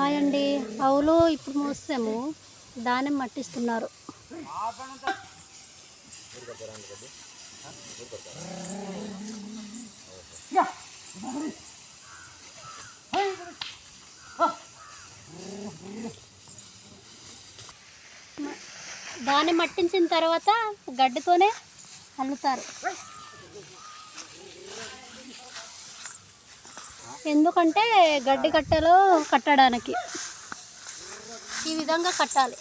Hi అండి ఆవులు ఇప్పుడు మోసాము దాన్ని మట్టిస్తున్నారు. దాన్ని మట్టించిన తర్వాత గడ్డితోనే అల్లుతారు. ఎందుకంటే గడ్డి కట్టెలు కట్టడానికి. ఈ విధంగా కట్టాలి.